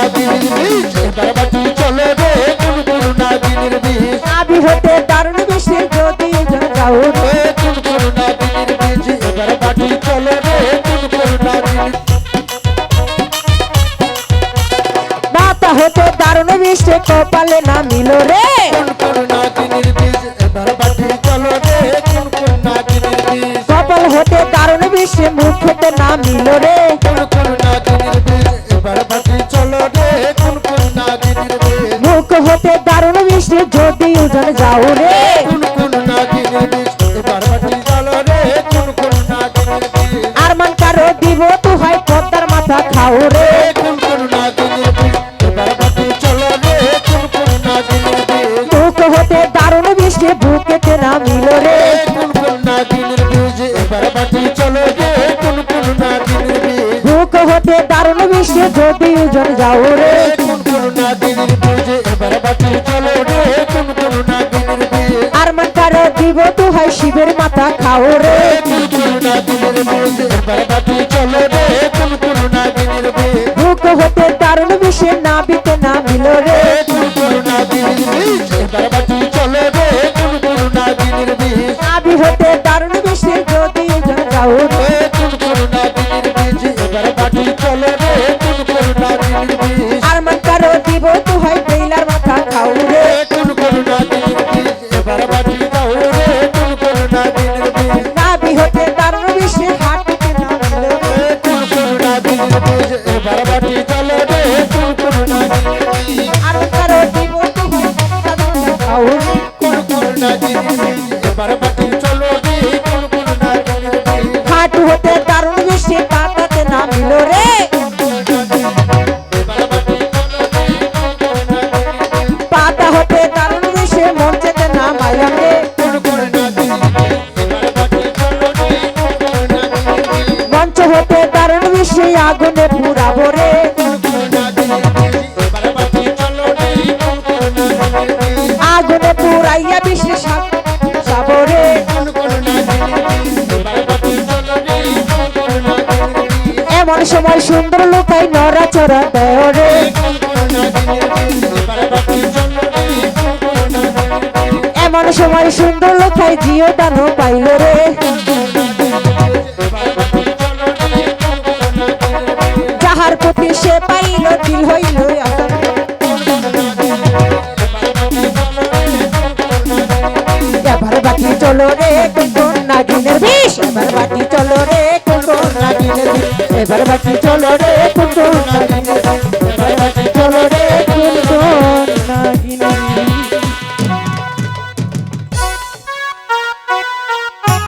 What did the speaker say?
নাগিনীর বিষ এবার বাটি চলো রে কোন কোন নাগিনীর বিষ নাবি হতে দারুণ বেশি যদি যাও রে। এ কোন কোন বিষ এবার বাটি চলো রে কোন কোন নাগিনীর। মাথা হতে দারুণ বেশি কপালে না মিলো রে বিষ এবার চলো বিষ কপাল হতে দারুণ বেশি মুখ হতে না মিলো রে। যাও রে। কোন কোন নাগিনীর বিষ এবার বাটি চলো রে। কোন কোন নাগিনীর বিষ আর মান কারও দিব তো হয় পদ্মার মাথা খাও রে। কোন কোন নাগিনীর বিষ এবার বাটি চলো রে। কোন কোন নাগিনীর বিষ মুখ হতে দারুণ বেশি বুকেতে না রে। কোন কোন নাগিনীর বিষ এবার বাটি চলো রে। কোন কোন নাগিনীর বিষ মুখ হতে দারুণ বেশি যদি উজন যাও রে। কোন কোন নাগিনীর বিষ দিব তো হয় শিবের মাথা খাও রে। মুখ হতে দারুণ বিষে না বিতে না মিল রে। না বি নাগিনীর চলো হাঁটু হতে দারুণ বেশি পাতাতে না রে। পাতা হতে দারুণ বেশি যেতে রে। মঞ্চ হতে দারুণ বেশি আগুনে এমন সময় সুন্দর লোকাই নড়াচড়া দেয় রে। এমন সময় সুন্দর লোকাই জিও দানো পাইল রে। যাহার প্রতি সে পাইল, দিল হইল এবার বাকি চলো রে কোন নাগিনের বিষ, এবার বাকি এবার বাকি চলো রে নাগিনের